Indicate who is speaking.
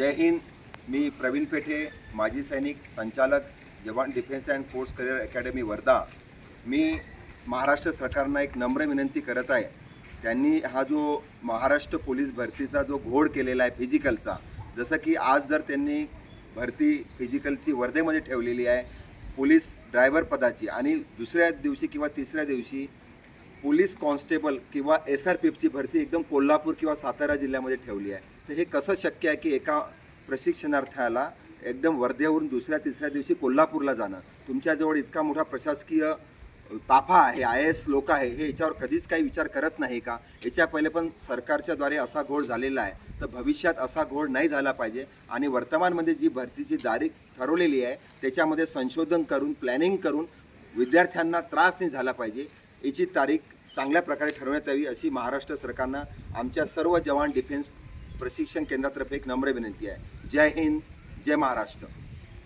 Speaker 1: जय हिंद मी प्रवीण पेठे माजी सैनिक संचालक जवान defence and force career academy Wardha. मी महाराष्ट्र सरकारना एक नम्र विनंती करत आहे. त्यांनी हा जो महाराष्ट्र पोलीस भरतीचा जो घोड केलेला आहे फिजिकलचा जसं की आज जर त्यांनी भरती फिजिकलची वर्धेमध्ये ठेवलेली आहे पोलीस ड्रायव्हर पदाची आणि दुसऱ्या दिवशी किंवा तिसऱ्या दिवशी पोलीस कॉन्स्टेबल किंवा एस आर पीची भरती एकदम कोल्हापूर किंवा सातारा जिल्ह्यामध्ये ठेवली आहे. तर हे कसं शक्य आहे की एका प्रशिक्षणार्थ्याला एकदम वर्धेवरून दुसऱ्या तिसऱ्या दिवशी कोल्हापूरला जाणं? तुमच्याजवळ इतका मोठा प्रशासकीय ताफा आहे आय एस लोक आहे हे याच्यावर कधीच काही विचार करत नाही का? याच्या पहिले पण सरकारच्या द्वारे असा घोड झालेला आहे. तर भविष्यात असा घोड नाही झाला पाहिजे. आणि वर्तमानमध्ये जी भरतीची तारीख ठरवलेली आहे त्याच्यामध्ये संशोधन करून प्लॅनिंग करून विद्यार्थ्यांना त्रास नाही झाला पाहिजे. याची तारीख चांगल्या प्रकारे ठरवण्यात यावी अशी महाराष्ट्र सरकारनं आमच्या सर्व जवान डिफेन्स प्रशिक्षण केंद्रातर्फे एक नम्र विनंती आहे. जय हिंद जय महाराष्ट्र.